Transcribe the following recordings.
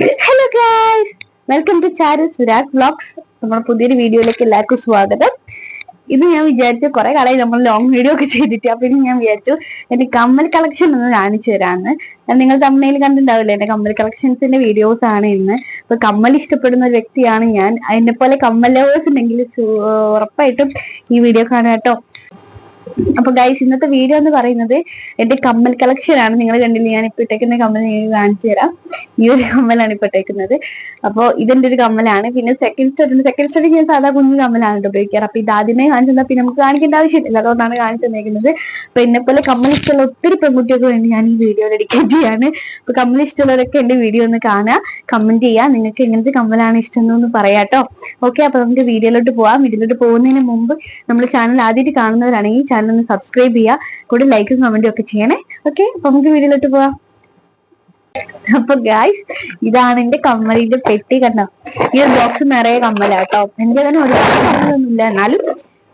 Hello guys welcome to Charu Suraj vlogs നമ്മുടെ പുതിയൊരു വീഡിയോയിലേക്ക് എല്ലാവർക്കും സ്വാഗതം. ഇത് ഞാൻ വിചാരിച്ചു കുറെ കാലമായി നമ്മൾ ലോങ് വീഡിയോ ഒക്കെ ചെയ്തിട്ട് അപ്പൊ ഇനി ഞാൻ വിചാരിച്ചു എന്റെ കമ്മൽ കളക്ഷൻ ഒന്ന് കാണിച്ചു തരാന്ന്. നിങ്ങൾ തമ്മയിൽ കണ്ടിട്ടുണ്ടാവില്ലേ? എന്റെ കമ്മൽ കളക്ഷൻസിന്റെ വീഡിയോസ് ആണ് ഇന്ന്. അപ്പൊ കമ്മൽ ഇഷ്ടപ്പെടുന്ന ഒരു വ്യക്തിയാണ് ഞാൻ. എന്നെ പോലെ കമ്മൽ ലവേഴ്സ് ഉണ്ടെങ്കിൽ ഉറപ്പായിട്ടും ഈ വീഡിയോ കാണാം കേട്ടോ. അപ്പൊ ഗൈസ് ഇന്നത്തെ വീഡിയോ എന്ന് പറയുന്നത് എന്റെ കമ്മൽ കളക്ഷൻ ആണ്. നിങ്ങൾ കണ്ടില്ല ഞാൻ ഇപ്പൊ ഇട്ടേക്കുന്ന കമ്മൽ നിങ്ങൾക്ക് കാണിച്ചു തരാം. ഈ ഒരു കമ്മലാണ് ഇപ്പൊ ഇട്ടേക്കുന്നത്. അപ്പൊ ഇതെന്റെ ഒരു കമ്മലാണ്. പിന്നെ സെക്കൻഡ് സ്റ്റോറി സെക്കൻഡ് സ്റ്റോറി ഞാൻ സാധാ കുഞ്ഞു കമ്മലാണ് ഉപയോഗിക്കാറ്. അപ്പൊ ഇത് ആദ്യമേ കാണിച്ചു തന്നാൽ പിന്നെ നമുക്ക് കാണിക്കേണ്ട ആവശ്യമില്ല. അതുകൊണ്ടാണ് കാണിച്ചു തന്നേക്കുന്നത്. അപ്പൊ എന്നെ പോലെ കമ്മൽ ഇഷ്ടമുള്ള ഒത്തിരി പെൺകുട്ടികൾക്ക് വേണ്ടി ഞാൻ ഈ വീഡിയോ ഡെഡിക്കേറ്റ് ചെയ്യാണ്. അപ്പൊ കമ്മൽ ഇഷ്ടമുള്ളവരൊക്കെ എന്റെ വീഡിയോ ഒന്ന് കാണുക കമന്റ് ചെയ്യുക നിങ്ങൾക്ക് എങ്ങനത്തെ കമ്മലാണ് ഇഷ്ടം എന്ന് പറയാട്ടോ ഓക്കെ അപ്പൊ നമുക്ക് വീഡിയോയിലോട്ട് പോവാം. വീഡിയോയിലോട്ട് പോകുന്നതിന് മുമ്പ് നമ്മൾ ചാനൽ ആദ്യമായിട്ട് കാണുന്നവരാണെങ്കിൽ ചാനൽ ഒന്ന് സബ്സ്ക്രൈബ് ചെയ്യുക. കൂടെ ലൈക്കും കമന്റും ഒക്കെ ചെയ്യണേ. ഓക്കെ അപ്പൊ നമുക്ക് വീഡിയോയിലോട്ട് പോവാം. അപ്പൊ ഗായ്സ് ഇതാണ് എന്റെ കമ്മലിന്റെ പെട്ടി കണ്ടോ? ഈ ഒരു ബോക്സ് നിറയെ കമ്മലാട്ടോ എന്റെ തന്നെ ഒരുപാട് കമ്മലൊന്നുമില്ല. എന്നാലും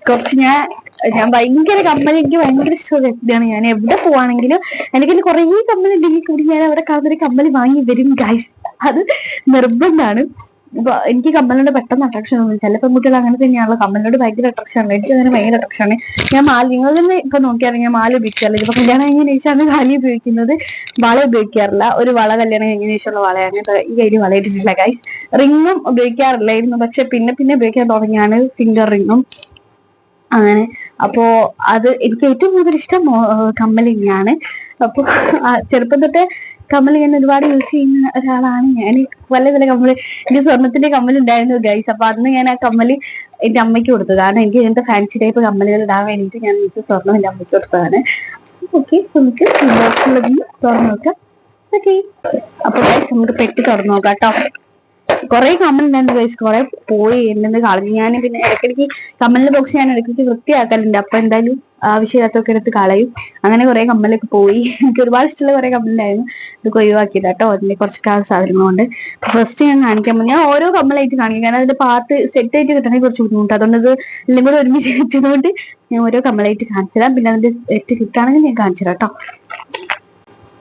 കുറച്ച് ഞാൻ ഞാൻ ഭയങ്കര കമ്മൽ എനിക്ക് ഭയങ്കര ഇഷ്ടമുള്ള വ്യക്തിയാണ് ഞാൻ. എവിടെ പോവാണെങ്കിലും എനിക്ക് കുറേ കമ്മലുണ്ടെങ്കിൽ കൂടി ഞാൻ അവിടെ കാണുന്നൊരു കമ്മൽ വാങ്ങി വരും ഗായ്സ് അത് നിർബന്ധമാണ്. ഇപ്പൊ എനിക്ക് കമ്മലിനോട് പെട്ടെന്ന് അട്രാക്ഷൻ ഒന്നും ചില പെൺകുട്ടികൾ അങ്ങനെ തന്നെയാണല്ലോ. കമ്മലിനോട് ഭയങ്കര അട്രാക്ഷൻ ആണ്. എനിക്ക് അങ്ങനെ ഭയങ്കര അട്രാക്ഷൻ ആണ്. ഞാൻ മാല നിങ്ങൾ തന്നെ ഇപ്പൊ നോക്കിയാണെങ്കിൽ ഞാൻ മാല ഉപയോഗിക്കാറില്ല. ഇപ്പൊ കല്യാണം കഴിഞ്ഞ ശേഷമാണ് കാലി ഉപയോഗിക്കുന്നത്. വള ഉപയോഗിക്കാറില്ല. ഒരു വള കല്യാണം കഴിഞ്ഞ ശേഷമുള്ള വളയാണ് ഈ കയ്യിൽ വള ഇട്ടിട്ടില്ല ഗൈസ് റിങ്ങും ഉപയോഗിക്കാറില്ലായിരുന്നു. പക്ഷെ പിന്നെ പിന്നെ ഉപയോഗിക്കാൻ തുടങ്ങിയാണ് ഫിംഗർ റിങ്ങും അങ്ങനെ. അപ്പോ അത് എനിക്ക് ഏറ്റവും കൂടുതൽ ഇഷ്ടം കമ്മൽ അപ്പൊ ചെറുപ്പം തൊട്ടേ കമ്മൽ ഞാൻ ഒരുപാട് യൂസ് ചെയ്യുന്ന ഒരാളാണ് ഞാൻ. പല പല കമ്മൽ എനിക്ക് സ്വർണത്തിന്റെ കമ്മൽ ഉണ്ടായിരുന്നു ഗൈസ് അപ്പൊ അന്ന് ഞാൻ ആ കമ്മൽ എന്റെ അമ്മയ്ക്ക് കൊടുത്തു കാരണം എനിക്ക് ഇങ്ങനത്തെ ഫാൻസി ടൈപ്പ് കമ്മലുകൾ ഇടാൻ വേണ്ടിയിട്ട് ഞാൻ എനിക്ക് സ്വർണം എന്റെ അമ്മയ്ക്ക് കൊടുത്തതാണ്. ഓക്കെ നമുക്ക് തുറന്നു നോക്കാം. ഓക്കെ അപ്പൊ നമുക്ക് പെട്ടി തുറന്നു നോക്കാം കേട്ടോ. കുറെ കമന്റ് ഉണ്ട് ഗൈസ് കുറെ പോയി എന്നെ കളഞ്ഞു. ഞാൻ പിന്നെ ഇടയ്ക്കിടയ്ക്ക് കമ്മലിന്റെ ബോക്സ് ഞാൻ ഇടയ്ക്കിടയ്ക്ക് വൃത്തിയാക്കലുണ്ട് അപ്പൊ എന്തായാലും ആവശ്യമില്ലാത്തൊക്കെ എടുത്ത് കളയും. അങ്ങനെ കുറെ കമ്മലൊക്കെ പോയി. എനിക്ക് ഒരുപാട് ഇഷ്ടമുള്ള കുറെ കമ്മലുണ്ടായിരുന്നു ഇതൊക്കെ ഒഴിവാക്കിയത് കേട്ടോ അതിന്റെ കുറച്ച് കാല സാധനങ്ങളുണ്ട്. ഫസ്റ്റ് ഞാൻ കാണിക്കാൻ പോകും ഞാൻ ഓരോ കമ്മലായിട്ട് കാണിക്കും. കാരണം അതിന്റെ പാർട്ട് സെറ്റ് ആയിട്ട് കിട്ടണമെങ്കിൽ കുറച്ച് ബുദ്ധിമുട്ട്. അതുകൊണ്ട് ഇത് എല്ലാം കൂടെ ഒരുമിച്ച് വെച്ചതുകൊണ്ട് ഞാൻ ഓരോ കമ്മലായിട്ട് കാണിച്ചതാ പിന്നെ അതിന്റെ സെറ്റ് കിട്ടുകയാണെങ്കിൽ ഞാൻ കാണിച്ചു കേട്ടോ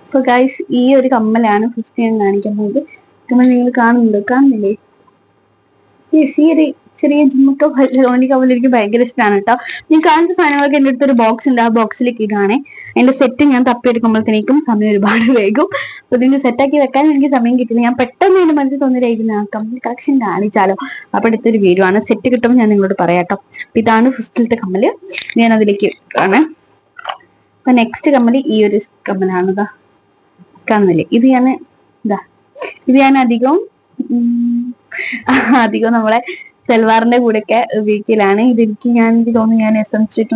അപ്പൊ ഗൈസ് ഈ ഒരു കമ്മലാണ് ഫസ്റ്റ് ഞാൻ കാണിക്കാൻ പോകുന്നത്. കമ്മൽ നിങ്ങൾ കാണുന്നുണ്ടോ? കാണുന്നില്ലേ? ഈ ചെറിയ ജിമ്മൊക്കെ ഓണി അവൾ എനിക്ക് ഭയങ്കര ഇഷ്ടമാണ് കേട്ടോ ഞാൻ കാണുന്ന സാധനങ്ങളൊക്കെ എന്റെ അടുത്തൊരു ബോക്സ് ഉണ്ട്. ആ ബോക്സിലേക്ക് ഇടാണേ. എന്റെ സെറ്റ് ഞാൻ തപ്പിയെടുക്കുമ്പോഴത്തേക്കും സമയം ഒരുപാട് വേഗം അപ്പൊ ഇതിന് സെറ്റാക്കി വെക്കാൻ എനിക്ക് സമയം കിട്ടില്ല. ഞാൻ പെട്ടെന്ന് എന്റെ മനസ്സിൽ തോന്നിയിരിക്കുന്ന കമ്മൽ കളക്ഷൻ കാണിച്ചാലോ അപ്പൊ അടുത്തൊരു വീഡിയോ ആണ്. സെറ്റ് കിട്ടുമ്പോൾ ഞാൻ നിങ്ങളോട് പറയാം കേട്ടോ ഇതാണ് ഫസ്റ്റിലത്തെ കമ്മൽ. ഞാൻ അതിലേക്ക് ആണ്. അപ്പൊ നെക്സ്റ്റ് കമ്മൽ ഈ ഒരു കമ്മലാണ് കാണുന്നില്ലേ? ഇത് ഞാൻ ഇതാ. ഇത് ഞാൻ അധികവും അധികം നമ്മളെ സൽവാറിന്റെ കൂടെയൊക്കെ ഉപയോഗിക്കലാണ് ഇതെനിക്ക് ഞാൻ എനിക്ക് തോന്നുന്നു ഞാൻ എസ് എം സ്ട്രീറ്റിൽ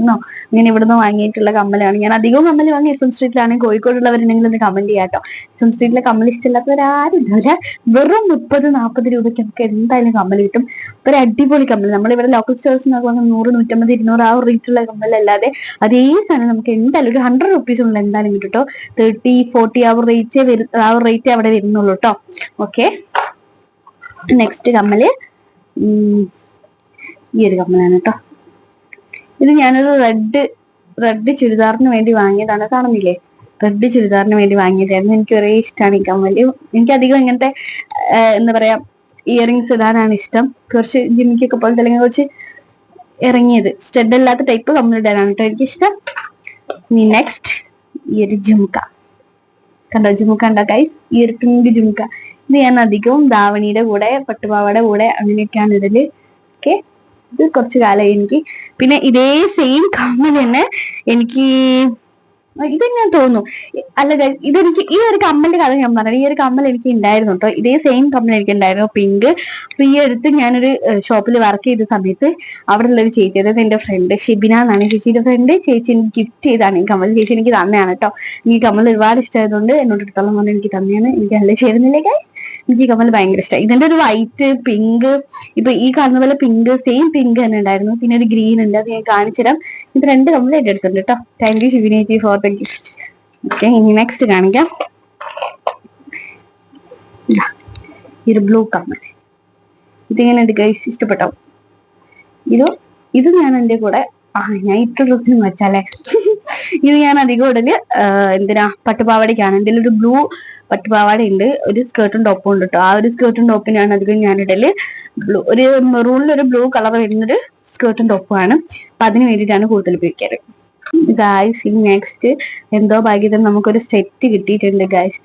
ഇങ്ങനെ ഇവിടുന്ന് വാങ്ങിയിട്ടുള്ള കമ്മലാണ്. ഞാൻ അധികവും കമ്മൽ വാങ്ങി എസ് എം സ്ട്രീറ്റിലാണ്. കോഴിക്കോടുള്ളവരുണ്ടെങ്കിൽ ഒന്ന് കമന്റ് ചെയ്യാട്ടോ. എസ് എം സ്ട്രീറ്റിലെ കമ്മൽ ഇഷ്ടമില്ലാത്തവരാരും ഉണ്ടാവില്ല വെറും മുപ്പത് നാൽപ്പത് രൂപയ്ക്ക് നമുക്ക് എന്തായാലും കമ്മൽ കിട്ടും. ഒരു അടിപൊളി കമ്മൽ നമ്മളിവിടെ ലോക്കൽ സ്റ്റോഴ്സ് നോക്കുമ്പോൾ നൂറ് നൂറ്റമ്പത് ഇരുന്നൂറ് ആ റേറ്റുള്ള കമ്മലല്ലാതെ അതേ സാധനം നമുക്ക് എന്തായാലും ഒരു ഹൺഡ്രഡ് റുപ്പീസ് ഉള്ള എന്തായാലും കിട്ടും കേട്ടോ തേർട്ടി ഫോർട്ടി ആ റേറ്റേ ആ റേറ്റ് അവിടെ വരുന്നുള്ളൂ കേട്ടോ ഓക്കെ നെക്സ്റ്റ് കമ്മൽ. ഈ ഒരു കമ്മലാണ് കേട്ടോ. ഇത് ഞാനൊരു റെഡ് റെഡ് ചുരിദാറിന് വേണ്ടി വാങ്ങിയതാണ്. കാണുന്നില്ലേ? റെഡ് ചുരിദാറിന് വേണ്ടി വാങ്ങിയതായിരുന്നു. എനിക്ക് ഒരേ ഇഷ്ടമാണ് ഈ കമ്മൽ എനിക്ക് അധികം ഇങ്ങനത്തെ എന്താ പറയാ ഇയറിങ്സ് ഇടാനാണ് ഇഷ്ടം. കുറച്ച് ജിമ്മിക്കൊക്കെ പോലത്തെ അല്ലെങ്കിൽ കുറച്ച് ഇറങ്ങിയത്. സ്റ്റഡ് അല്ലാത്ത ടൈപ്പ് കമ്മൽ ഇടാനാണ് കേട്ടോ എനിക്കിഷ്ടം. ഇനി നെക്സ്റ്റ് ഈ ഒരു ജുമുക്ക. കണ്ടോ? ജുമുക്ക ഉണ്ടോ ഗൈസ് ഈ ഒരു പിങ്ക് ജുമുക്ക. ഇത് ഞാൻ അധികവും ധാവണിയുടെ കൂടെ പട്ടുപാവയുടെ കൂടെ അങ്ങനെയൊക്കെയാണ് ഇടൽ. ഓക്കെ. ഇത് കുറച്ച് കാലമായി എനിക്ക്. പിന്നെ ഇതേ സെയിം കമ്മൽ തന്നെ എനിക്ക് ഇത് ഞാൻ തോന്നുന്നു? അല്ല ഇതെനിക്ക് ഈ ഒരു കമ്മലിന്റെ കഥ ഞാൻ പറഞ്ഞു. ഈ ഒരു കമ്മൽ എനിക്ക് ഉണ്ടായിരുന്നു കേട്ടോ. ഇതേ സെയിം കമ്മൽ എനിക്ക് ഉണ്ടായിരുന്നു. പിങ്ക്. അപ്പൊ ഈ അടുത്ത് ഞാനൊരു ഷോപ്പിൽ വർക്ക് ചെയ്ത സമയത്ത് അവിടെ ഉള്ള ഒരു ചേച്ചി അതായത് എന്റെ ഫ്രണ്ട് ഷിബിന എന്നാണ് ചേച്ചിയുടെ ഫ്രണ്ട് ചേച്ചി എനിക്ക് ഗിഫ്റ്റ് ചെയ്താണ് ഈ കമ്മൽ. ചേച്ചി എനിക്ക് തന്നെയാണ് കേട്ടോ. എനിക്ക് കമ്മൽ ഒരുപാട് ഇഷ്ടമായതുകൊണ്ട് എന്നോട് എടുത്തോളം കൊണ്ട് എനിക്ക് തന്നെയാണ്. എനിക്ക് നല്ല ചേരുന്നില്ലേ? എനിക്ക് ഈ കമ്മൽ ഭയങ്കര ഇഷ്ടമായി ഇതിന്റെ ഒരു വൈറ്റ് പിങ്ക് ഇപ്പൊ ഈ കാണുന്ന പോലെ പിങ്ക് സെയിം പിങ്ക് തന്നെ ഉണ്ടായിരുന്നു. പിന്നെ ഒരു ഗ്രീൻ ഉണ്ട് അത് ഞാൻ കാണിച്ചുതരാം. ഇത് രണ്ട് കമ്മൽ എന്റെ കേട്ടോ താങ്ക് യു ശിവിനേജി ഫോർ ദ ഗിഫ്റ്റ് ഓക്കെ ഇനി നെക്സ്റ്റ് കാണിക്കാം. ഒരു ബ്ലൂ കമ്മൽ ഇതിങ്ങനെ ഉണ്ട് ഗൈസ് ഇഷ്ടപ്പെട്ടോ? ഇത് ഇത് ഞാൻ എന്റെ കൂടെ ആ ഞാൻ ഇട്ട ഡ്രസ്സിന് വെച്ചാലേ ഇത് ഞാൻ അധികം ഉടനെ എന്തിനാ എന്തിനാ പട്ടുപാവടയ്ക്കാണ് ഒരു ബ്ലൂ പട്ടുപാവാട ഉണ്ട് ഒരു സ്കേർട്ടും ടോപ്പും ഉണ്ട് കേട്ടോ ആ ഒരു സ്കേർട്ടും ടോപ്പിനാണ് അധികം ഞാൻ ഇടൽ ബ്ലൂ ഒരു മെറൂണിൽ ഒരു ബ്ലൂ കളർ വരുന്നൊരു സ്കേർട്ടും ടോപ്പുമാണ് അപ്പൊ അതിന് വേണ്ടിയിട്ടാണ് കൂടുതൽ ഉപയോഗിക്കാറ്. ഗായ്സ് ഈ നെക്സ്റ്റ് എന്തോ ഭാഗ്യത്തിന് നമുക്കൊരു സെറ്റ് കിട്ടിയിട്ടുണ്ട് ഗായ്സ്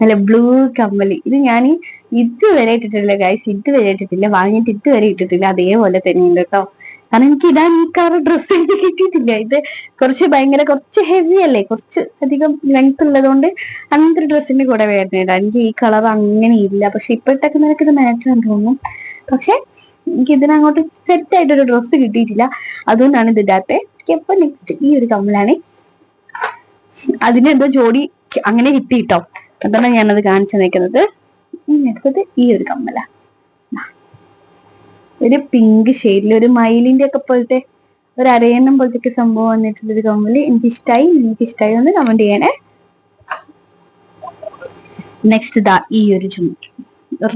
നല്ല ബ്ലൂ കമ്മലി. ഇത് ഞാൻ ഇതുവരെ ഇട്ടിട്ടില്ല ഗായ്സ് ഇതുവരെ ഇട്ടിട്ടില്ല വാങ്ങിയിട്ട് ഇതുവരെ ഇട്ടിട്ടില്ല. അതേപോലെ തന്നെയുണ്ട് കേട്ടോ കാരണം എനിക്ക് ഇടാൻ ഈ കളർ ഡ്രസ്സ് എനിക്ക് കിട്ടിയിട്ടില്ല. ഇത് കുറച്ച് ഭയങ്കര കുറച്ച് ഹെവി അല്ലേ? കുറച്ച് അധികം ലെങ്ത് ഉള്ളതുകൊണ്ട് അങ്ങനത്തെ ഒരു ഡ്രസ്സിന്റെ കൂടെ വരുന്നില്ല എനിക്ക് ഈ കളർ അങ്ങനെ ഇല്ല. പക്ഷെ ഇപ്പോഴത്തേക്ക് നിനക്ക് ഇത് മാറ്റാൻ തോന്നും പക്ഷെ എനിക്ക് ഇതിനങ്ങോട്ട് സെറ്റ് ആയിട്ടൊരു ഡ്രസ്സ് കിട്ടിയിട്ടില്ല. അതുകൊണ്ടാണ് ഇത് ഇടാത്തെ. അപ്പൊ നെക്സ്റ്റ് ഈ ഒരു കമ്മലാണ്. അതിനെന്തോ ജോഡി അങ്ങനെ കിട്ടിയിട്ടോ. അതാണ് ഞാനത് കാണിച്ചു നിൽക്കുന്നത് ഈ ഒരു കമ്മല. ഒരു പിങ്ക് ഷെയ്ഡിൽ ഒരു മയിലിന്റെ ഒക്കെ പോലത്തെ ഒരു അരയണ്ണം പോലത്തെ സംഭവം വന്നിട്ടുള്ള ഒരു കമ്മൽ എനിക്ക് ഇഷ്ടമായി നിങ്ങൾക്ക് ഇഷ്ടമായി ഒന്ന് കമന്റ് ചെയ്യണേ. നെക്സ്റ്റ് ദാ ഈ ഒരു ചുമക്ക്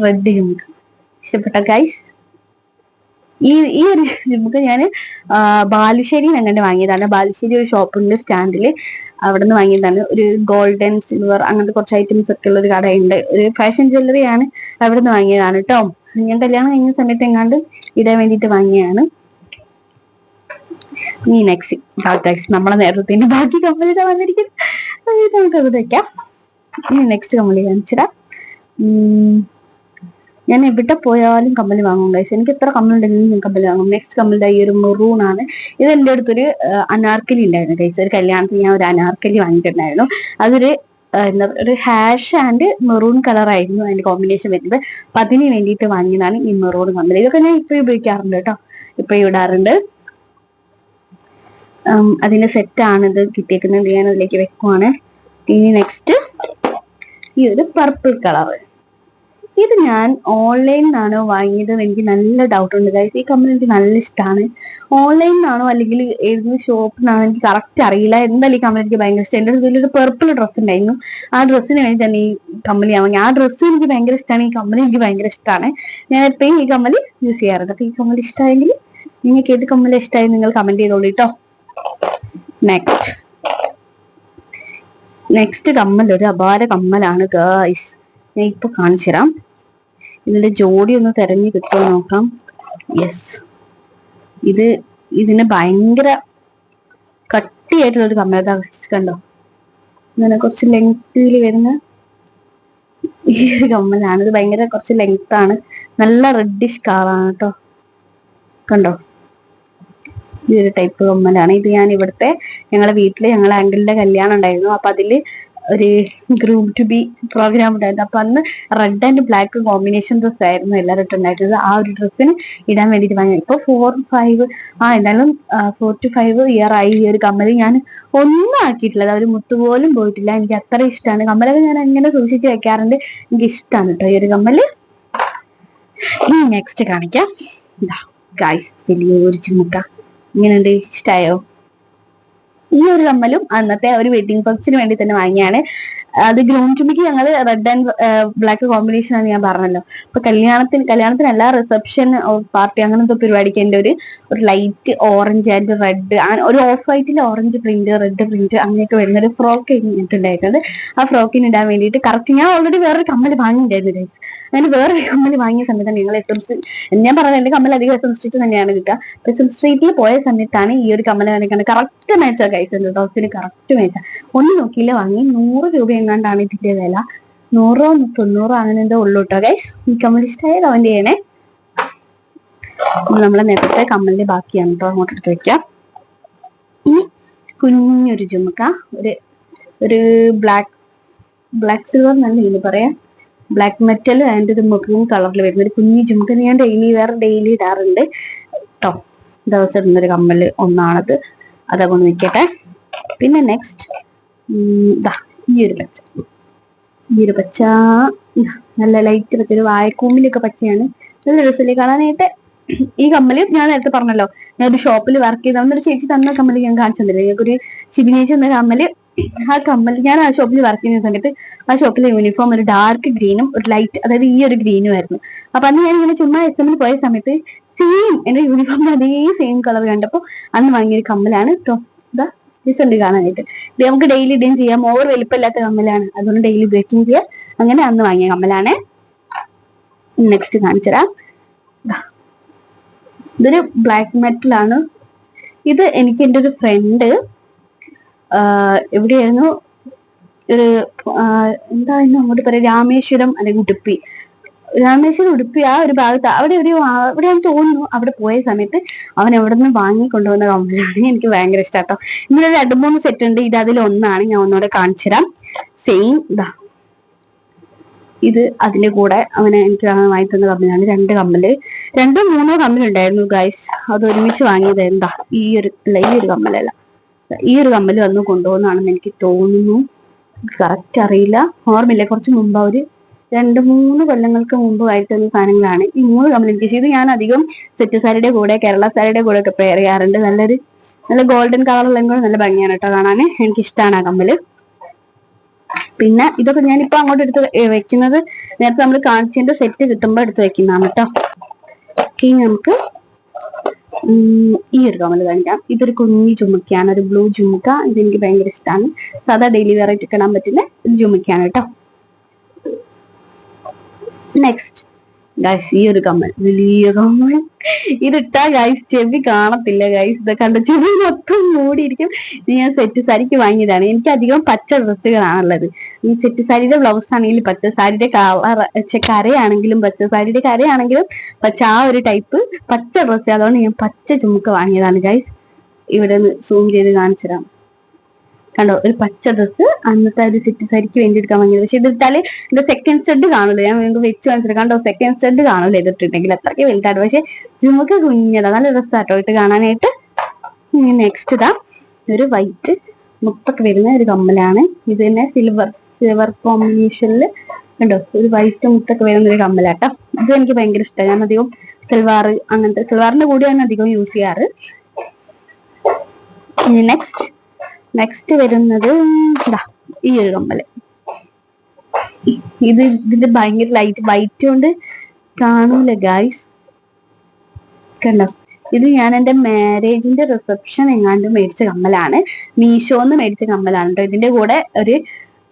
റെഡ് ചുമക്ക് ഇഷ്ടപ്പെട്ട ഗൈസ് ഈ ഈ ഒരു ചുമക്ക് ഞാൻ ബാലുശ്ശേരി അങ്ങനെ വാങ്ങിയതാണ്. ബാലുശ്ശേരി ഒരു ഷോപ്പുണ്ട് സ്റ്റാൻഡിൽ അവിടെ നിന്ന് വാങ്ങിയതാണ്. ഒരു ഗോൾഡൻ സിൽവർ അങ്ങനത്തെ കുറച്ച് ഐറ്റംസ് ഒക്കെ ഉള്ള ഒരു കടയുണ്ട്. ഒരു ഫാഷൻ ജ്വല്ലറിയാണ് അവിടെ നിന്ന് വാങ്ങിയതാണ് കേട്ടോ ഞാൻ കല്യാണം കഴിഞ്ഞ സമയത്ത് എങ്ങാണ്ട് ഇടാൻ വേണ്ടിയിട്ട് വാങ്ങിയാണ് ഈ നെക്സ്റ്റ് നമ്മളെ നേരത്തെ ബാക്കി കമ്പനിയുടെ വന്നിരിക്കുന്നത് നമുക്ക് അത് വെക്കാം. ഇനി നെക്സ്റ്റ് കമ്പലി കാണിച്ചിടാം ഞാൻ എവിടെ പോയാലും കമ്പലി വാങ്ങും ഗൈസ് എനിക്ക് എത്ര കമ്മലുണ്ടെങ്കിലും ഞാൻ കമ്മൽ വാങ്ങും. നെക്സ്റ്റ് കമ്മലിന്റെ ഈ ഒരു മെറൂൺ ആണ്. ഇത് എന്റെ അടുത്തൊരു അനാർക്കലി ഉണ്ടായിരുന്നു ഗൈസ് ഒരു കല്യാണത്തിന് ഞാൻ ഒരു അനാർക്കലി വാങ്ങിയിട്ടുണ്ടായിരുന്നു. അതൊരു എന്താ ഒരു ഹാഷ് ആൻഡ് മെറൂൺ കളർ ആയിരുന്നു അതിന്റെ കോമ്പിനേഷൻ വരുന്നത്. അപ്പൊ അതിന് വേണ്ടിയിട്ട് വാങ്ങിയതാണ് ഈ മെറൂൺ കമ്പനി ഇതൊക്കെ ഞാൻ ഇപ്പൊ ഉപയോഗിക്കാറുണ്ട് കേട്ടോ. ഇപ്പൊ ഇടാറുണ്ട്. അതിന്റെ സെറ്റ് ആണ് ഇത് കിട്ടിയേക്കുന്നത്. ഞാൻ അതിലേക്ക് വെക്കുവാണ്. ഇനി നെക്സ്റ്റ് ഈ ഒരു പർപ്പിൾ കളർ ഇത് ഞാൻ ഓൺലൈനിൽ നിന്നാണോ വാങ്ങിയത് എനിക്ക് നല്ല ഡൗട്ട് ഉണ്ട്. ഗൈസ് ഈ കമ്പനി എനിക്ക് നല്ല ഇഷ്ടമാണ് ഓൺലൈനിൽ നിന്നാണോ അല്ലെങ്കിൽ ഏതെങ്കിലും ഷോപ്പിൽ നിന്നാണോ എനിക്ക് കറക്റ്റ് അറിയില്ല. എന്തായാലും ഈ കമ്പനി എനിക്ക് ഭയങ്കര ഇഷ്ടം. എന്റെ അടുത്ത് ഒരു പെർപ്പിൾ ഡ്രസ്സ് ഉണ്ടായിരുന്നു. ആ ഡ്രസ്സിന് വേണ്ടി തന്നെ ഈ കമ്പനി വാങ്ങി. ആ ഡ്രസ്സ് എനിക്ക് ഭയങ്കര ഇഷ്ടമാണ് ഈ കമ്പനി എനിക്ക് ഭയങ്കര ഇഷ്ടമാണ് ഞാൻ എപ്പോഴും ഈ കമ്പനി യൂസ് ചെയ്യാറുണ്ട്. അപ്പൊ ഈ കമ്പനി ഇഷ്ടമായെങ്കിൽ നിങ്ങൾക്ക് ഏത് കമ്പനി ഇഷ്ടമായി നിങ്ങൾ കമന്റ് ചെയ്തോളൂ കേട്ടോ നെക്സ്റ്റ് നെക്സ്റ്റ് കമ്മൽ. ഒരു അപാര കമ്മലാണ്. ഗേൾസ് ഞാൻ ഇപ്പൊ കാണിച്ചു തരാം ഇതിന്റെ ജോഡി ഒന്ന് തെരഞ്ഞു കിട്ടുമോ നോക്കാം. യെസ് ഇത് ഇതിന് ഭയങ്കര കട്ടിയായിട്ടുള്ള ഒരു കമ്മൽ കണ്ടോ? ഇങ്ങനെ കുറച്ച് ലെങ്ത്തിൽ വരുന്ന ഈ ഒരു കമ്മലാണ്. ഇത് ഭയങ്കര കുറച്ച് ലെങ്ത് ആണ്. നല്ല റെഡിഷ് കളറാണ് കേട്ടോ. കണ്ടോ? ഈ ഒരു ടൈപ്പ് കമ്മലാണ്. ഇത് ഞാൻ ഇവിടുത്തെ ഞങ്ങളുടെ വീട്ടിൽ ഞങ്ങളുടെ അങ്കിളിന്റെ കല്യാണം ഉണ്ടായിരുന്നു. അപ്പൊ അതിൽ ഒരു ഗ്രൂപ്പ് ടു ബി പ്രോഗ്രാം ഉണ്ടായിരുന്നു. അപ്പൊ അന്ന് red and black combination dress ആയിരുന്നു എല്ലാവരും ഇട്ടുണ്ടായിരുന്നത് ആ ഒരു ഡ്രസ്സിന് ഇടാൻ വേണ്ടിയിട്ട് വാങ്ങി ഇപ്പൊ ഫോർ ഫൈവ് ആ എന്തായാലും ഫോർ ടു ഫൈവ് ഇയർ ആയി ഈ ഒരു കമ്മൽ ഞാൻ ഒന്നും ആക്കിയിട്ടില്ല അത് ഒരു മുത്തുപോലും പോയിട്ടില്ല. എനിക്ക് അത്ര ഇഷ്ടമാണ് കമ്മലൊക്കെ ഞാൻ അങ്ങനെ സൂക്ഷിച്ച് വെക്കാറുണ്ട്. എനിക്ക് ഇഷ്ടമാണ് കേട്ടോ ഈ ഒരു കമ്മൽ. ഇനി നെക്സ്റ്റ് കാണിക്കാം. ഇതാ ഗായ്സ് വലിയൊരു ചുമക്ക. ഇങ്ങനെയുണ്ട്. ഇഷ്ടായോ? ഈ ഒരു കമ്മലും അന്നത്തെ ഒരു വെഡിങ് ഫംഗ്ഷന് വേണ്ടി തന്നെ വാങ്ങിയാണ്. അത് ഗ്രൂം ചുമിക്ക് ഞങ്ങൾ റെഡ് ആൻഡ് ബ്ലാക്ക് കോമ്പിനേഷൻ ആണ് ഞാൻ പറഞ്ഞല്ലോ. അപ്പൊ കല്യാണത്തിന് കല്യാണത്തിന് എല്ലാ റിസപ്ഷൻ പാർട്ടി അങ്ങനത്തെ പരിപാടിക്ക് എന്റെ ഒരു ഒരു ലൈറ്റ് ഓറഞ്ച് ആൻഡ് റെഡ് ഒരു ഓഫ് വൈറ്റിൽ ഓറഞ്ച് പ്രിന്റ് റെഡ് പ്രിന്റ് അങ്ങനെയൊക്കെ വരുന്ന ഒരു ഫ്രോക്ക് ഇട്ടിട്ടുണ്ടായിരുന്നത്. ആ ഫ്രോക്കിന് ഇടാൻ വേണ്ടിയിട്ട് കറക്റ്റ് ഞാൻ ഓൾറെഡി വേറൊരു കമ്മൽ വാങ്ങിയിട്ടുണ്ടായിരുന്നു ഗൈസ് അങ്ങനെ വേറൊരു കമ്മൽ വാങ്ങിയ സമയത്താണ് ഞങ്ങൾ എസ് എം ഞാൻ പറഞ്ഞത് എന്റെ കമ്മൽ അധികം എസ് എം സ്ട്രീറ്റ് തന്നെയാണ് കിട്ടുക. എസ് എം സ്ട്രീറ്റിൽ പോയ സമയത്താണ് ഈ ഒരു കമ്മൽ കാണിക്കുന്നത് കറക്റ്റ് മാച്ചാണ് ഗൈസ് ഉണ്ട് ഡോസിന് കറക്റ്റ് മാച്ചാ ഒന്ന് നോക്കിയില്ല വാങ്ങി നൂറ് രൂപ എങ്ങാണ്ടാണ് ഇതിന്റെ വില? നൂറോ തൊണ്ണൂറോ അങ്ങനെ എന്തോ ഉള്ളൂ കേട്ടോ ഗൈസ് ഈ കമ്മൽ ഇഷ്ടമായ കമന്റ് ചെയ്യണേ നമ്മളെ നേരത്തെ കമ്മലിന്റെ ബാക്കിയാണ് കേട്ടോ അങ്ങോട്ട് എടുത്ത് വെക്കാം. ഇനി കുഞ്ഞൊരു ചുമക്ക ഒരു ഒരു ബ്ലാക്ക് ബ്ലാക്ക് സിൽവർ എന്നല്ല ഇതിന് പറയാം. ബ്ലാക്ക് മെറ്റൽ ആൻഡ് ഇത് മെറൂൺ കളറിൽ വരുന്ന ഒരു കുഞ്ഞു ചുമക്ക ഞാൻ ഡെയിലി വേറെ ഡെയിലി ഇടാറുണ്ട്. കേട്ടോ ദിവസം ഇടുന്നൊരു കമ്മൽ ഒന്നാണത്. അതകൊണ്ട് നിൽക്കട്ടെ പിന്നെ നെക്സ്റ്റ് ഇതാ ഈ ഒരു പച്ച ഈ ഒരു പച്ച നല്ല ലൈറ്റ് പച്ച ഒരു വായക്കൂമ്പിലൊക്കെ പച്ചയാണ്. നല്ല രസമില്ലേ കാണാനായിട്ട് ഈ കമ്മൽ ഞാൻ നേരത്തെ പറഞ്ഞല്ലോ. ഞാൻ ഒരു ഷോപ്പിൽ വർക്ക് ചെയ്ത അന്നൊരു ചേച്ചി തന്ന കമ്മൽ ഞാൻ കാണിച്ചു തന്നില്ല? ഞങ്ങൾക്ക് ഒരു ശിബിനേച്ച് എന്ന കമ്മൽ. ആ കമ്മൽ ഞാൻ ആ ഷോപ്പിൽ വർക്ക് ചെയ്യുന്ന സമയത്ത് ആ ഷോപ്പിലെ യൂണിഫോം ഒരു ഡാർക്ക് ഗ്രീനും ഒരു ലൈറ്റ് അതായത് ഈ ഒരു ഗ്രീനും ആയിരുന്നു. അപ്പൊ അന്ന് ഞാൻ ഇങ്ങനെ ചുമ്മാ എസ് എമ്മിൽ പോയ സമയത്ത് സെയിം എന്റെ യൂണിഫോമിന്റെ അതേ സെയിം കളർ കണ്ടപ്പോ അന്ന് വാങ്ങിയൊരു കമ്മലാണ്. ഇതാ. രസമുണ്ട് കാണാനായിട്ട്. നമുക്ക് ഡെയിലി ഇടുകയും ചെയ്യാം. ഓവർ വലിപ്പമില്ലാത്ത കമ്മലാണ്. അതുകൊണ്ട് ഡെയിലി ബ്രേക്കിംഗ് ചെയ്യാം അങ്ങനെ അന്ന് വാങ്ങിയ കമ്മലാണ്. നെക്സ്റ്റ് കാണിച്ചുതരാം ദാ. ഇതൊരു ബ്ലാക്ക് മെറ്റൽ ആണ്. ഇത് എനിക്ക് എന്റെ ഒരു ഫ്രണ്ട് എവിടെയായിരുന്നു? ഒരു എന്താ അങ്ങോട്ട് പറയാം? രാമേശ്വരം അല്ലെങ്കിൽ ഉടുപ്പി. രാമേശ്വരം ഉടുപ്പി ആ ഒരു ഭാഗത്ത് അവിടെ ഒരു അവിടെയാണെന്ന് തോന്നുന്നു. അവിടെ പോയ സമയത്ത് അവൻ എവിടെ നിന്ന് വാങ്ങി കൊണ്ടുവന്ന കമ്പനിയാണ് എനിക്ക് ഭയങ്കര ഇഷ്ടാട്ടോ ഇങ്ങനെ രണ്ട് മൂന്ന് സെറ്റ് ഉണ്ട്. ഇത് അതിൽ ഒന്നാണ്. ഞാൻ ഒന്നുകൂടെ കാണിച്ചു തരാം. സെയിം ഇതാ ഇത് അതിന്റെ കൂടെ അവനെ എനിക്ക് വാങ്ങി തന്ന കമ്പനിയാണ്. രണ്ട് കമ്മൽ. രണ്ടോ മൂന്നോ കമ്മൽ ഉണ്ടായിരുന്നു ഗൈസ് അത് ഒരുമിച്ച് വാങ്ങിയത് എന്താ ഈ ഒരു അല്ല ഈ ഒരു കമ്മലല്ല. ഈ ഒരു കമ്മൽ വന്ന് കൊണ്ടുപോകുന്നതാണെന്ന് എനിക്ക് തോന്നുന്നു. കറക്റ്റ് അറിയില്ല. ഓർമ്മയില്ല. കുറച്ച് മുമ്പ് ഒരു രണ്ട് മൂന്ന് കൊല്ലങ്ങൾക്ക് മുമ്പ് വായിക്കുന്ന സാധനങ്ങളാണ്. ഈ മൂന്ന് കമ്മൽ എനിക്ക് ഇത് ഞാൻ അധികം സെറ്റ് സാരിയുടെ കൂടെ കേരള സാരിയുടെ കൂടെ ഒക്കെ പെയർ ചെയ്യാറുണ്ട് നല്ലൊരു നല്ല ഗോൾഡൻ കളറുള്ള കൂടെ നല്ല ഭംഗിയാണ് കേട്ടോ കാണാൻ. എനിക്ക് ഇഷ്ടമാണ് ആ കമ്മൽ. പിന്നെ ഇതൊക്കെ ഞാൻ ഞാനിപ്പോ അങ്ങോട്ട് എടുത്ത് വെക്കുന്നത് നേരത്തെ നമ്മൾ കാണിച്ചതിന്റെ സെറ്റ് കിട്ടുമ്പോ എടുത്ത് വെക്കുന്നതാണ് കേട്ടോ. ഇനി നമുക്ക് ഈ ഒരു കമ്മൽ കാണിക്കാം. ഇതൊരു കുഞ്ഞി ചുമക്കാണ് ഒരു ബ്ലൂ ചുമക്ക. ഇതെനിക്ക് ഭയങ്കര ഇഷ്ടമാണ് സാധാ ഡെയിലി വെറൈറ്റി ആയിട്ട് പറ്റില്ല ഒരു ചുമക്കാണ് കേട്ടോ. നെക്സ്റ്റ് ഗൈസ് ഈ ഒരു കമ്മൽ. വലിയ കമ്മൽ. ഇതിട്ടാ ഗൈസ് ചെവി കാണത്തില്ല ഗൈസ് ഇത് കണ്ട ചെവി മൊത്തം മൂടിയിരിക്കും. ഇത് ഞാൻ സെറ്റ് സാരിക്ക് വാങ്ങിയതാണ്. എനിക്ക് അധികം പച്ച ഡ്രസ്സുകളാണുള്ളത്. ഈ സെറ്റ് സാരിയുടെ ബ്ലൗസ് ആണെങ്കിലും പച്ച സാരിയുടെ കളർ കരയാണെങ്കിലും പച്ച സാരിയുടെ കരയാണെങ്കിലും പച്ച ആ ഒരു ടൈപ്പ് പച്ച ഡ്രസ്സ് അതുകൊണ്ട് ഞാൻ പച്ച ചുമക്ക് വാങ്ങിയതാണ് ഗൈസ് ഇവിടെ നിന്ന് സൂം ചെയ്ത് കാണിച്ചു തരാം കണ്ടോ ഒരു പച്ച ഡ്രസ്സ് അന്നത്തെ ഒരു സെറ്റ് സാരിക്ക് വേണ്ടി എടുക്കാൻ വാങ്ങിയത് പക്ഷെ ഇതിട്ടാൽ ഇത് സെക്കൻഡ് സ്റ്റഡ് കാണില്ല ഞാൻ വീണ്ടും വെച്ച് മനസ്സിലാക്കാം കണ്ടോ സെക്കൻഡ് സ്റ്റഡ് കാണില്ല ഇതിട്ടുണ്ടെങ്കിൽ അത്രയ്ക്ക് വലുതാണ്. പക്ഷെ ചുമക്ക് കുഞ്ഞതാ. നല്ല ഡ്രസ്സാട്ടോ ഇട്ട് കാണാനായിട്ട്. നെക്സ്റ്റ് ഇതാ. ഒരു വൈറ്റ് മുത്തൊക്കെ വരുന്ന ഒരു കമ്മലാണ്. ഇത് തന്നെ സിൽവർ സിൽവർ കോമ്പിനേഷനിൽ കണ്ടോ ഒരു വൈറ്റ് മുത്തൊക്കെ വരുന്ന ഒരു കമ്മലാട്ടോ ഇത് എനിക്ക് ഭയങ്കര ഇഷ്ടമാണ് ഞാൻ അധികം സിൽവാർ അങ്ങനത്തെ സിൽവാറിന്റെ കൂടെയാണ് അധികം യൂസ് ചെയ്യാറ്. നെക്സ്റ്റ് നെക്സ്റ്റ് വരുന്നത് ഈ ഒരു കമ്മൽ. ഇത് ഇതിന്റെ ഭയങ്കര ലൈറ്റ് വൈറ്റ് കൊണ്ട് കാണൂല ഗായ്സ് കണ്ടോ? ഇത് ഞാൻ എന്റെ മാരേജിന്റെ റിസപ്ഷൻ എങ്ങാണ്ട് മേടിച്ച കമ്മലാണ്. മീഷോന്ന് മേടിച്ച കമ്മലാണ് കേട്ടോ ഇതിന്റെ കൂടെ ഒരു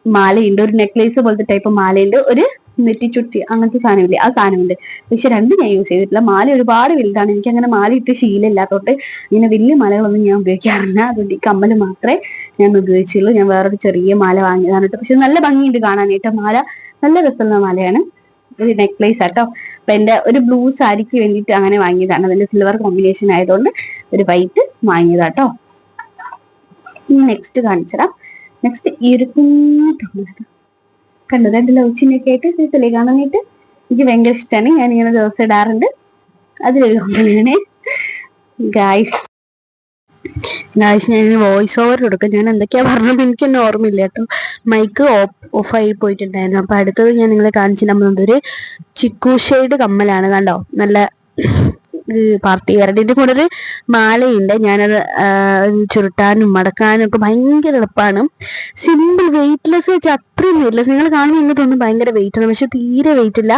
മാലയുണ്ട് ഒരു നെക്ലേസ് പോലത്തെ ടൈപ്പ് മാലയുണ്ട് ഒരു നെറ്റിച്ചുട്ടി അങ്ങനത്തെ സാധനമില്ലേ? ആ സാധനമുണ്ട്. പക്ഷെ രണ്ടും ഞാൻ യൂസ് ചെയ്തിട്ടില്ല. മാല ഒരുപാട് വലുതാണ്. എനിക്ക് അങ്ങനെ മാല ഇട്ട് ശീലമില്ലാത്തതുകൊണ്ട് ഇങ്ങനെ വലിയ മാലകളൊന്നും ഞാൻ ഉപയോഗിക്കാറില്ല. അതുകൊണ്ട് ഈ കമ്മൽ മാത്രമേ ഞാൻ ഉപയോഗിച്ചുള്ളൂ. ഞാൻ വേറൊരു ചെറിയ മാല വാങ്ങിയതാണ് കേട്ടോ പക്ഷെ നല്ല ഭംഗിയുണ്ട് കാണാനായിട്ട്. മാല നല്ല രസമുള്ള മാലയാണ്. ഒരു നെക്ലേസ് ആട്ടോ. അപ്പൊ എന്റെ ഒരു ബ്ലൂ സാരിക്ക് വേണ്ടിയിട്ട് അങ്ങനെ വാങ്ങിയതാണ്. അതിന്റെ സിൽവർ കോമ്പിനേഷൻ ആയതുകൊണ്ട് ഒരു വൈറ്റ് വാങ്ങിയതാട്ടോ. നെക്സ്റ്റ് കാണിച്ചതാ നെക്സ്റ്റ് ഈ ഒരു കുഞ്ഞു കമ്മലാണ് എന്റെ ലവ് ചിഹ്നൊക്കെ ആയിട്ട് സീസലേ കാണാനായിട്ട് എനിക്ക് ഭയങ്കര ഇഷ്ടമാണ് ഞാൻ ഇങ്ങനെ ദിവസം ഇടാറുണ്ട്. അതിലൊരു കമ്പനിയാണ് ഗായ്സ് ഗായ്സ് ഞാൻ വോയിസ് ഓവർ കൊടുക്കും ഞാൻ എന്തൊക്കെയാ പറഞ്ഞത് എനിക്ക് തന്നെ ഓർമ്മയില്ല കേട്ടോ. മൈക്ക് ഓഫ് ആയി പോയിട്ടുണ്ടായിരുന്നു. അപ്പൊ അടുത്തത് ഞാൻ നിങ്ങളെ കാണിച്ചു നമ്മൾ ഒരു ചിക്കു കമ്മലാണ് കണ്ടോ? നല്ല പാർട്ടി ഇതിന്റെ കൂടെ ഒരു മാലയുണ്ട്. ഞാനത് ചുരുട്ടാനും മടക്കാനും ഒക്കെ ഭയങ്കര എളുപ്പമാണ് സിമ്പിൾ വെയിറ്റ്ലെസ് വെച്ചാൽ അത്രയും വെയിറ്റ്ലെസ് നിങ്ങൾ കാണുമ്പോൾ എനിക്ക് തോന്നും ഭയങ്കര വെയിറ്റ് ആണ്. പക്ഷെ തീരെ വെയിറ്റ് ഇല്ല.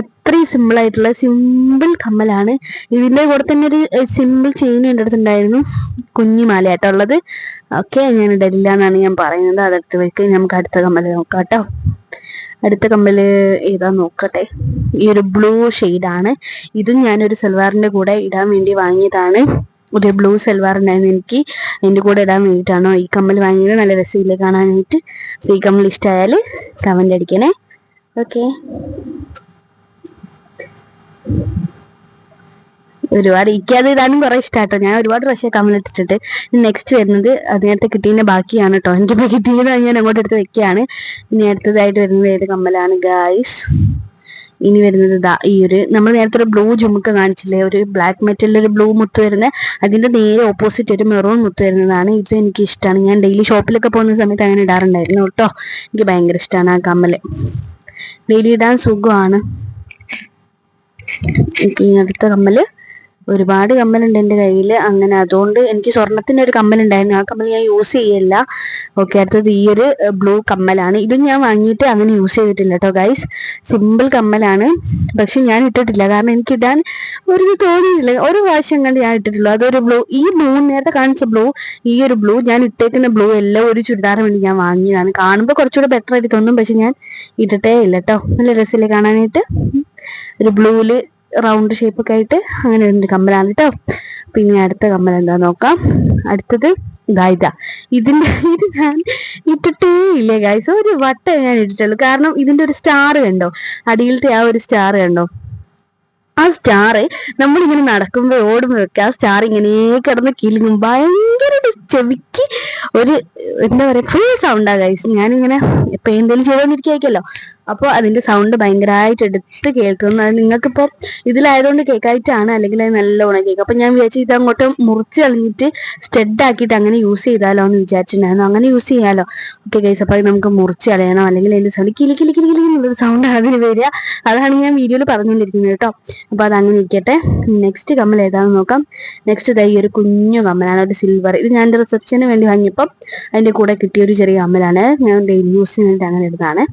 അത്രയും സിമ്പിൾ ആയിട്ടുള്ള സിമ്പിൾ കമ്മലാണ്. ഇതിന്റെ കൂടെ തന്നെ ഒരു സിമ്പിൾ ചെയിൻ എന്റെ അടുത്തുണ്ടായിരുന്നു. കുഞ്ഞു മാലയാട്ടോ ഉള്ളത്. ഓക്കെ ഞാൻ ഇടില്ല എന്നാണ് ഞാൻ പറയുന്നത്. അതെടുത്ത് വെക്ക്. നമുക്ക് അടുത്ത കമ്മൽ നോക്കാം കേട്ടോ. അടുത്ത കമ്മൽ ഏതാ നോക്കട്ടെ. ഈ ഒരു ബ്ലൂ ആണ് ഇതും ഞാനൊരു സെൽവാറിന്റെ കൂടെ ഇടാൻ വേണ്ടി വാങ്ങിയതാണ്. ഒരു ബ്ലൂ സൽവാർ ഉണ്ടായിരുന്നു എനിക്ക്. എന്റെ കൂടെ ഇടാൻ വേണ്ടിയിട്ടാണോ ഈ കമ്മൽ വാങ്ങിയത്. നല്ല രസമില്ല കാണാനായിട്ട്. സോ ഈ കമ്മൽ ഇഷ്ടമായാൽ കമന്റ് അടിക്കണേ. ഓക്കെ ഒരുപാട് എനിക്കത് ഇടാനും കുറെ ഇഷ്ടാട്ടോ. ഞാൻ ഒരുപാട് പ്രാവശ്യം കമ്മൽ ഇട്ടിട്ടുണ്ട്. നെക്സ്റ്റ് വരുന്നത് നേരത്തെ കിട്ടിയതിന്റെ ബാക്കിയാണ് കേട്ടോ എനിക്കിപ്പോ കിട്ടിയത് ഞാൻ അങ്ങോട്ട് എടുത്ത് വെക്കുകയാണ് ഇനി അടുത്തതായിട്ട് വരുന്നത് ഏത് കമ്മലാണ് ഗായ്സ് ഇനി വരുന്നത് ദാ ഈ ഒരു നമ്മൾ നേരത്തെ ഒരു ബ്ലൂ ജുമുക്ക കാണിച്ചില്ലേ? ഒരു ബ്ലാക്ക് മെറ്റലിൽ ഒരു ബ്ലൂ മുത്ത് വരുന്നത്. അതിന്റെ നേരെ ഓപ്പോസിറ്റ് ഒരു മെറൂൺ മുത്ത് വരുന്നതാണ്. ഇത് എനിക്ക് ഇഷ്ടമാണ് ഞാൻ ഡെയിലി ഷോപ്പിലൊക്കെ പോകുന്ന സമയത്ത് അങ്ങനെ ഇടാറുണ്ടായിരുന്നു കേട്ടോ എനിക്ക് ഭയങ്കര ഇഷ്ടമാണ് ആ കമ്മൽ ഡെയിലി ഇടാൻ സുഖമാണ്. അടുത്ത കമ്മൽ ഒരുപാട് കമ്മലുണ്ട് എന്റെ കയ്യിൽ അങ്ങനെ അതുകൊണ്ട് എനിക്ക് സ്വർണത്തിന്റെ ഒരു കമ്മലുണ്ടായിരുന്നു. ആ കമ്മൽ ഞാൻ യൂസ് ചെയ്യല്ല. ഓക്കെ അടുത്തത് ഈ ഒരു ബ്ലൂ കമ്മലാണ്. ഇതും ഞാൻ വാങ്ങിയിട്ട് അങ്ങനെ യൂസ് ചെയ്തിട്ടില്ല കേട്ടോ ഗൈസ് സിമ്പിൾ കമ്മലാണ്. പക്ഷെ ഞാൻ ഇട്ടിട്ടില്ല. കാരണം എനിക്ക് ഇടാൻ ഒരു തോന്നിയില്ല ഒരു പ്രാവശ്യം കണ്ട് ഞാൻ ഇട്ടിട്ടുള്ളൂ. അതൊരു ബ്ലൂ ഈ ബ്ലൂ നേരത്തെ കാണിച്ച ബ്ലൂ ഈ ഒരു ബ്ലൂ ഞാൻ ഇട്ടേക്കുന്ന ബ്ലൂ എല്ലാം ഒരു ചുരിദാറിന് വേണ്ടി ഞാൻ വാങ്ങിയതാണ്. കാണുമ്പോൾ കുറച്ചുകൂടെ ബെറ്റർ ആയിട്ട് തോന്നും. പക്ഷെ ഞാൻ ഇട്ടിട്ടേ ഇല്ല കേട്ടോ നല്ല രസമില്ലേ കാണാനായിട്ട്? ഒരു ബ്ലൂവിൽ റൗണ്ട് ഷേപ്പൊക്കെ ആയിട്ട് അങ്ങനെ ഉണ്ട് കമ്മലാണ് കേട്ടോ പിന്നെ അടുത്ത കമ്മൽ എന്താ നോക്കാം. അടുത്തത് ഇതാ ഇതാ. ഇതിന്റെ ഇത് ഞാൻ ഇട്ടിട്ടേ ഇല്ല ഗായ്സ് ഒരു വട്ടം ഞാൻ ഇട്ടിട്ടുള്ളൂ. കാരണം ഇതിന്റെ ഒരു സ്റ്റാർ കണ്ടോ? അടിയിലത്തെ ആ ഒരു സ്റ്റാർ കണ്ടോ? ആ സ്റ്റാർ നമ്മളിങ്ങനെ നടക്കുമ്പോൾ ഓടുമ്പോഴൊക്കെ ആ സ്റ്റാർ ഇങ്ങനെ കിടന്ന് കിലുങ്ങും. ഭയങ്കര ഒരു ചെവിക്ക് ഒരു എന്താ പറയുക ഫുൾ സൗണ്ടാ ഗൈസ് ഞാനിങ്ങനെ ഇപ്പം എന്തെങ്കിലും ചെയ്തോണ്ടിരിക്കുമല്ലോ അപ്പോൾ അതിന്റെ സൗണ്ട് ഭയങ്കരമായിട്ട് എടുത്ത് കേൾക്കുന്നു. അത് നിങ്ങൾക്കിപ്പോൾ ഇതിലായതുകൊണ്ട് കേൾക്കായിട്ടാണ് അല്ലെങ്കിൽ അത് നല്ലോണം കേൾക്കും അപ്പം ഞാൻ വിചാരിച്ചു ഇത് അങ്ങോട്ട് മുറിച്ച് കളഞ്ഞിട്ട് സ്റ്റെഡ് ആക്കിയിട്ട് അങ്ങനെ യൂസ് ചെയ്താലോ എന്ന് വിചാരിച്ചിട്ടുണ്ടായിരുന്നു. അങ്ങനെ യൂസ് ചെയ്യാലോ. ഓക്കെ ഗൈസ് അപ്പോൾ നമുക്ക് മുറിച്ച് കളയണം? അല്ലെങ്കിൽ അതിന്റെ സൗണ്ട് കിളി കിളി കിളി കിലി എന്നുള്ളൊരു സൗണ്ട് അതിന് വരിക. അതാണ് ഞാൻ വീഡിയോയിൽ പറഞ്ഞുകൊണ്ടിരിക്കുന്നത് കേട്ടോ. അപ്പോൾ അതങ്ങനെ ഇരിക്കട്ടെ. നെക്സ്റ്റ് കമ്മൽ ഏതാണെന്ന് നോക്കാം. നെക്സ്റ്റ് ഇതായി ഒരു കുഞ്ഞു കമ്മലാണ്. ഒരു സിൽവർ ഇത് ഞാൻ എന്റെ റിസപ്ഷന് വേണ്ടി വാങ്ങിയപ്പം അതിന്റെ കൂടെ കിട്ടിയ ഒരു ചെറിയ കമ്മലാണ്. ഞാൻ ഡെയിലി യൂസിന് വേണ്ടി അങ്ങനെ ഇടുന്നതാണ്.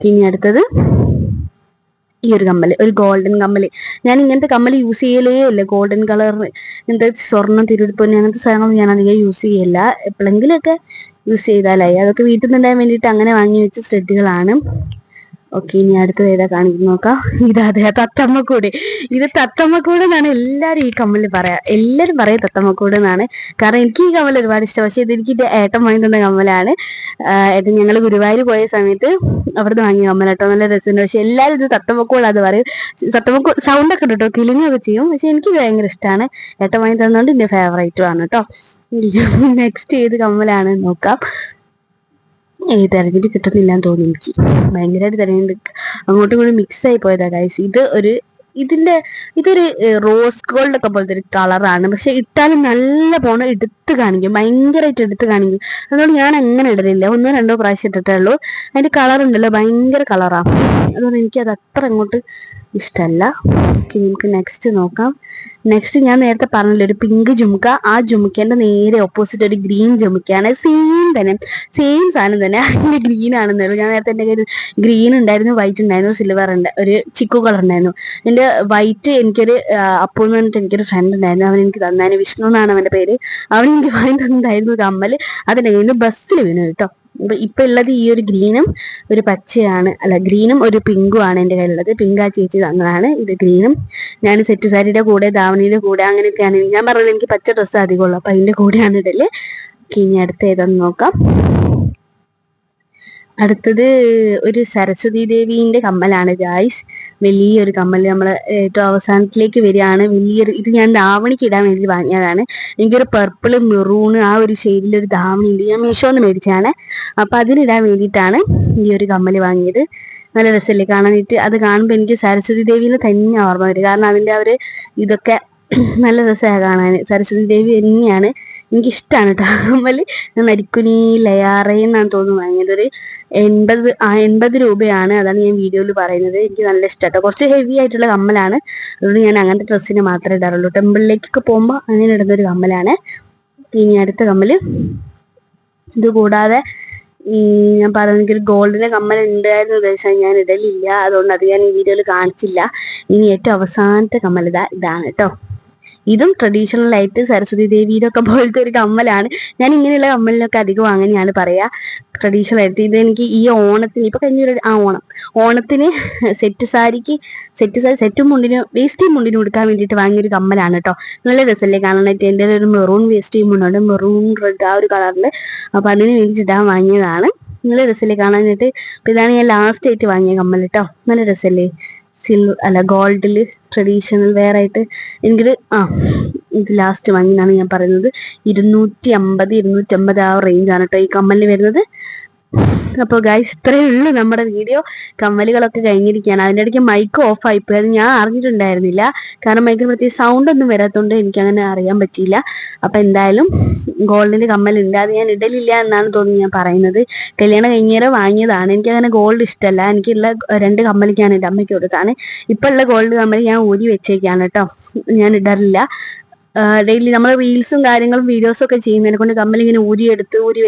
ഇനി അടുത്തത് ഈ ഒരു കമ്മൽ ഒരു ഗോൾഡൻ കമ്മൽ. ഞാൻ ഇങ്ങനത്തെ കമ്മൽ യൂസ് ചെയ്യലേ അല്ല ഗോൾഡൻ കളർ എന്താ സ്വർണം തിരുവിപ്പൊന്നെ അങ്ങനത്തെ സാധനങ്ങൾ ഞാൻ അധികം യൂസ് ചെയ്യല്ല. എപ്പോഴെങ്കിലുമൊക്കെ യൂസ് ചെയ്താലായി. അതൊക്കെ വീട്ടിൽ നിന്നുണ്ടാകാൻ വേണ്ടിയിട്ട് അങ്ങനെ വാങ്ങി വെച്ച സ്റ്റഡുകളാണ് ഓക്കെ ഇനി അടുത്തത് ഏതാ കാണിക്കുന്നു നോക്കാം. ഇത് അതെ തത്തമ്മക്കൂട്. ഇത് തത്തമ്മക്കൂട് എന്നാണ് എല്ലാരും ഈ കമ്മൽ പറയാ. എല്ലാരും പറയാം തത്തമ്മക്കൂട് എന്നാണ് കാരണം എനിക്ക് ഈ കമ്മൽ ഒരുപാട് ഇഷ്ടം. പക്ഷെ ഇത് എനിക്ക് ഏട്ടൻ വാങ്ങി തന്ന കമ്മലാണ് ഏട്ടൻ ഞങ്ങൾ ഗുരുവായൂർ പോയ സമയത്ത് അവിടുന്ന് വാങ്ങിയ കമ്മൽ കേട്ടോ നല്ല രസമുണ്ട്. പക്ഷെ എല്ലാരും ഇത് തത്തമ്മക്കൂടാന്ന് പറയും. തത്തമ്മക്കൂട് സൗണ്ട് ഒക്കെ കേട്ടോ കിളിങ്ങൊക്കെ ചെയ്യും. പക്ഷെ എനിക്ക് ഭയങ്കര ഇഷ്ടമാണ് ഏട്ടൻ വാങ്ങി തന്നതുകൊണ്ട് എന്റെ ഫേവറേറ്റും ആണ് കേട്ടോ നെക്സ്റ്റ് ഏത് കമ്മലാണ് നോക്കാം. തെരഞ്ഞിട്ട് കിട്ടുന്നില്ല എന്ന് തോന്നി എനിക്ക്. ഭയങ്കരമായിട്ട് തെരഞ്ഞെടുക്ക അങ്ങോട്ടും ഇങ്ങോട്ടും മിക്സ് ആയി പോയതാ ഗൈസ് ഇത് ഒരു ഇതിന്റെ ഇതൊരു റോസ് ഗോൾഡ് ഒക്കെ പോലത്തെ ഒരു കളറാണ് പക്ഷെ ഇട്ടാലും നല്ല പോണ എടുത്ത് കാണിക്കും. ഭയങ്കരമായിട്ട് എടുത്ത് കാണിക്കും. അതുകൊണ്ട് ഞാൻ അങ്ങനെ ഇടലില്ല. ഒന്നോ രണ്ടോ പ്രാവശ്യം ഇട്ടിട്ടേ ഉള്ളൂ. അതിന്റെ കളർ ഉണ്ടല്ലോ ഭയങ്കര കളറാ അതുകൊണ്ട് എനിക്ക് അത് അത്ര അങ്ങോട്ട് ഇഷ്ടമല്ല ഓക്കെ നമുക്ക് നെക്സ്റ്റ് നോക്കാം. നെക്സ്റ്റ് ഞാൻ നേരത്തെ പറഞ്ഞില്ല ഒരു പിങ്ക് ജുമുക്ക. ആ ജുമുക്കേന്റെ നേരെ ഓപ്പോസിറ്റ് ഒരു ഗ്രീൻ ജുമുക്കയാണ്. സെയിം തന്നെ. സെയിം സാധനം തന്നെ. അതിന്റെ ഗ്രീൻ ആണെന്നുള്ളൂ ഞാൻ നേരത്തെ എന്റെ കയ്യിൽ ഗ്രീൻ ഉണ്ടായിരുന്നു വൈറ്റ് ഉണ്ടായിരുന്നു സിൽവർ ഉണ്ട് ഒരു ചിക്കു കളർ ഉണ്ടായിരുന്നു. എന്റെ വൈറ്റ് എനിക്കൊരു അപ്പോൾ പറഞ്ഞിട്ട് എനിക്കൊരു ഫ്രണ്ട് ഉണ്ടായിരുന്നു. അവൻ എനിക്ക് തന്നായിരുന്നു വിഷ്ണു എന്നാണ് അവന്റെ പേര്. അവൻ എനിക്ക് വാങ്ങി തന്നതായിരുന്നു കമ്മൽ അതിന്റെ കയ്യിൽ ബസ്സിൽ വീണു കേട്ടോ. ഇപ്പൊ ഉള്ളത് ഈ ഒരു ഗ്രീനും ഒരു പച്ചയാണ് അല്ല ഗ്രീനും ഒരു പിങ്കും ആണ് എന്റെ കയ്യിലുള്ളത്. പിങ്ക് ആ ചേച്ചി തന്നതാണ് ഇത് ഗ്രീനും. ഞാൻ സെറ്റ് സാരിയുടെ കൂടെ ധാവണിയുടെ കൂടെ അങ്ങനെയൊക്കെയാണ്. ഞാൻ പറഞ്ഞത് എനിക്ക് പച്ച ഡ്രസ്സ് അധികമുള്ളൂ. അപ്പൊ അതിന്റെ കൂടെയാണ് ഇടൽ. ഇനി അടുത്ത ഏതാന്ന് നോക്കാം. അടുത്തത് ഒരു സരസ്വതി ദേവീന്റെ കമ്മലാണ് ഗായ്സ് വലിയൊരു കമ്മൽ. നമ്മൾ ഏറ്റവും അവസാനത്തിലേക്ക് വരികയാണ്. വലിയൊരു ഇത് ഞാൻ ധാവണിക്ക് ഇടാൻ വേണ്ടി വാങ്ങിയതാണ്. എനിക്കൊരു പർപ്പിൾ മെറൂണ് ആ ഒരു ഷെയ്ഡിൽ ഒരു ധാവണി ഉണ്ട്. ഞാൻ മീഷോന്ന് മേടിച്ചാണ് അപ്പൊ അതിനിടാൻ വേണ്ടിയിട്ടാണ് ഈ ഒരു കമ്മൽ വാങ്ങിയത്. നല്ല രസമല്ലേ കാണാനായിട്ട്. അത് കാണുമ്പോൾ എനിക്ക് സരസ്വതി ദേവിനെ തന്നെ ഓർമ്മ വരും കാരണം അതിന്റെ ആ ഒരു ഇതൊക്കെ നല്ല രസമാണ് കാണാൻ സരസ്വതി ദേവി തന്നെയാണ്. എനിക്കിഷ്ടമാണ് കേട്ടോ ആ കമ്മൽ ഞാൻ നരിക്കുനി ലയാറയെന്നാണ് തോന്നുന്നു വാങ്ങിയത് ഒരു എൺപത് ആ എൺപത് രൂപയാണ് അതാണ് ഞാൻ വീഡിയോയിൽ പറയുന്നത്. എനിക്ക് നല്ല ഇഷ്ടമാട്ടോ കുറച്ച് ഹെവി ആയിട്ടുള്ള കമ്മലാണ്. അതുകൊണ്ട് ഞാൻ അങ്ങനത്തെ ഡ്രസ്സിന് മാത്രമേ ഇടാറുള്ളൂ. ടെമ്പിളിലേക്കൊക്കെ പോകുമ്പോൾ അങ്ങനെ ഇടുന്നൊരു കമ്മലാണ്. ഇനി അടുത്ത കമ്മൽ ഇതുകൂടാതെ ഈ ഞാൻ പറഞ്ഞ എനിക്കൊരു ഗോൾഡിന്റെ കമ്മൽ ഉണ്ടായിരുന്നു ഉദ്ദേശം ഞാൻ ഇടലില്ല. അതുകൊണ്ട് അത് ഞാൻ ഈ വീഡിയോയിൽ കാണിച്ചില്ല. ഇനി ഏറ്റവും അവസാനത്തെ കമ്മൽ ഇതാ ഇതാണ് കേട്ടോ ഇതും ട്രഡീഷണൽ ആയിട്ട് സരസ്വതി ദേവിയുടെ ഒക്കെ പോലത്തെ ഒരു കമ്മലാണ്. ഞാൻ ഇങ്ങനെയുള്ള കമ്മലിനൊക്കെ അധികം അങ്ങനെയാണ് പറയാ. ട്രഡീഷണൽ ആയിട്ട് ഇത് എനിക്ക് ഈ ഓണത്തിന് ഇപ്പൊ കഴിഞ്ഞൊരു ആ ഓണം ഓണത്തിന് സെറ്റ് സാരിക്ക് സെറ്റ് സാരി സെറ്റും മുണ്ടിന് വേസ്റ്റും മുണ്ടിന് കൊടുക്കാൻ വേണ്ടിയിട്ട് വാങ്ങിയൊരു കമ്മലാണ് കേട്ടോ. നല്ല രസമല്ലേ കാണാനായിട്ട്. എന്റെ ഒരു മെറൂൺ വേസ്റ്റും മുണ്ടുണ്ട് മെറൂൺ റെഡ് ആ ഒരു കളറിൽ അപ്പൊ അതിന് ഞാൻ വാങ്ങിയതാണ്. നല്ല രസമല്ലേ കാണാനായിട്ട്. ഇതാണ് ഞാൻ ലാസ്റ്റ് ആയിട്ട് വാങ്ങിയ കമ്മൽ കേട്ടോ. നല്ല രസമല്ലേ സിൽവർ അല്ല ഗോൾഡിൽ ട്രഡീഷണൽ വെയർ ആയിട്ട് എനിക്കൊരു ആ ഇത് ലാസ്റ്റ് വാങ്ങിയെന്നാണ് ഞാൻ പറയുന്നത്. ഇരുന്നൂറ്റി അമ്പത് ഇരുന്നൂറ്റി അമ്പത് ആ റേഞ്ച് ആണ് കേട്ടോ ഈ കമ്മലിന് വരുന്നത്. അപ്പോൾ ഗൈസ് ഇത്രയേ ഉള്ളൂ നമ്മുടെ വീഡിയോ കമ്മലുകളൊക്കെ കഴിഞ്ഞിരിക്കുകയാണ്. അതിന്റെ ഇടയ്ക്ക് മൈക്ക് ഓഫ് ആയിപ്പോയി. അത് ഞാൻ അറിഞ്ഞിട്ടുണ്ടായിരുന്നില്ല. കാരണം മൈക്കിന് പ്രത്യേക സൗണ്ട് ഒന്നും വരാത്തതുകൊണ്ട് എനിക്ക് അങ്ങനെ അറിയാൻ പറ്റിയില്ല. അപ്പൊ എന്തായാലും ഗോൾഡിന്റെ കമ്മലുണ്ട്. അത് ഞാൻ ഇടലില്ല എന്നാണ് തോന്നി ഞാൻ പറയുന്നത്. കല്യാണം കഴിഞ്ഞേരം വാങ്ങിയതാണ്. എനിക്ക് അങ്ങനെ ഗോൾഡ് ഇഷ്ടമല്ല എനിക്കുള്ള രണ്ട് കമ്മലിക്കാണ് എന്റെ അമ്മയ്ക്ക് കൊടുത്താണ്. ഇപ്പൊ ഉള്ള ഗോൾഡ് കമ്മൽ ഞാൻ ഊരി വെച്ചേക്കാണ് കേട്ടോ. ഞാൻ ഇടാറില്ല ഡെയിലി നമ്മൾ റീൽസും കാര്യങ്ങളും വീഡിയോസും ഒക്കെ ചെയ്യുന്നതിനെ കൊണ്ട് കമ്മൽ ഇങ്ങനെ ഊരി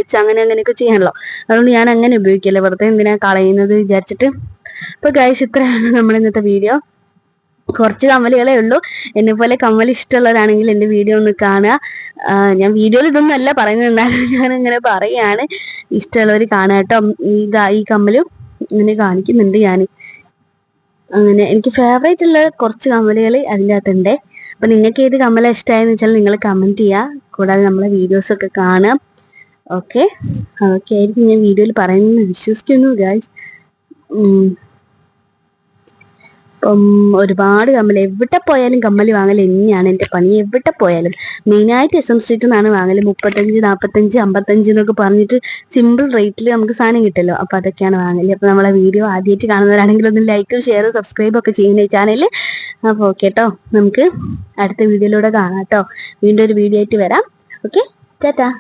വെച്ച് അങ്ങനെ അങ്ങനെയൊക്കെ ചെയ്യാനല്ലോ. അതുകൊണ്ട് ഞാൻ അങ്ങനെ ഉപയോഗിക്കില്ല വെറുതെ എന്തിനാ കളയുന്നത് വിചാരിച്ചിട്ട്. അപ്പൊ ഗൈസ് ഇത്രയാണ് നമ്മുടെ ഇന്നത്തെ വീഡിയോ കുറച്ച് കമ്മലുകളേ ഉള്ളൂ. എന്നെ പോലെ കമ്മൽ ഇഷ്ടമുള്ളവരാണെങ്കിൽ എന്റെ വീഡിയോ ഒന്ന് കാണുക. ഞാൻ വീഡിയോയിൽ ഇതൊന്നും അല്ല പറയുന്നുണ്ടായിരുന്നു ഞാൻ ഇങ്ങനെ പറയാണ്. ഇഷ്ടമുള്ളവർ കാണുക കേട്ടോ. ഈ ഈ കമ്മലും ഇങ്ങനെ കാണിക്കുന്നുണ്ട് ഞാൻ അങ്ങനെ എനിക്ക് ഫേവറേറ്റ് ഉള്ള കുറച്ച് കമ്മലുകൾ അതിന്റെ അകത്തുണ്ട്. അപ്പൊ നിങ്ങൾക്ക് ഏത് കമ്മല ഇഷ്ടമായെന്ന് വെച്ചാൽ നിങ്ങൾ കമന്റ് ചെയ്യുക കൂടാതെ നമ്മളെ വീഡിയോസ് ഒക്കെ കാണാം. ഓക്കെ അതൊക്കെ ആയിരിക്കും ഞാൻ വീഡിയോയിൽ പറയുന്നത്. വിശ്വസിക്കുന്നു ഗായ്സ് ഇപ്പം ഒരുപാട് കമ്മൽ എവിടെ പോയാലും കമ്മൽ വാങ്ങൽ തന്നെയാണ് എന്റെ പണി. എവിടെ പോയാലും. മെയിനായിട്ട് എസ് എം സ്ട്രീറ്റിൽ നിന്നാണ് വാങ്ങൽ. മുപ്പത്തഞ്ച് നാൽപ്പത്തഞ്ച് അമ്പത്തഞ്ച് എന്നൊക്കെ പറഞ്ഞിട്ട് സിമ്പിൾ റേറ്റിൽ നമുക്ക് സാധനം കിട്ടല്ലോ. അപ്പോൾ അതൊക്കെയാണ് വാങ്ങൽ. അപ്പോൾ നമ്മളെ വീഡിയോ ആദ്യമായിട്ട് കാണുന്നവരാണെങ്കിൽ ഒന്ന് ലൈക്കും ഷെയറും സബ്സ്ക്രൈബും ഒക്കെ ചെയ്യുന്ന ചാനൽ അപ്പോൾ ഓക്കെ കേട്ടോ നമുക്ക് അടുത്ത വീഡിയോയിലൂടെ കാണാം കേട്ടോ വീണ്ടും ഒരു വീഡിയോ ആയിട്ട് വരാം. ഓക്കെ ടാറ്റാ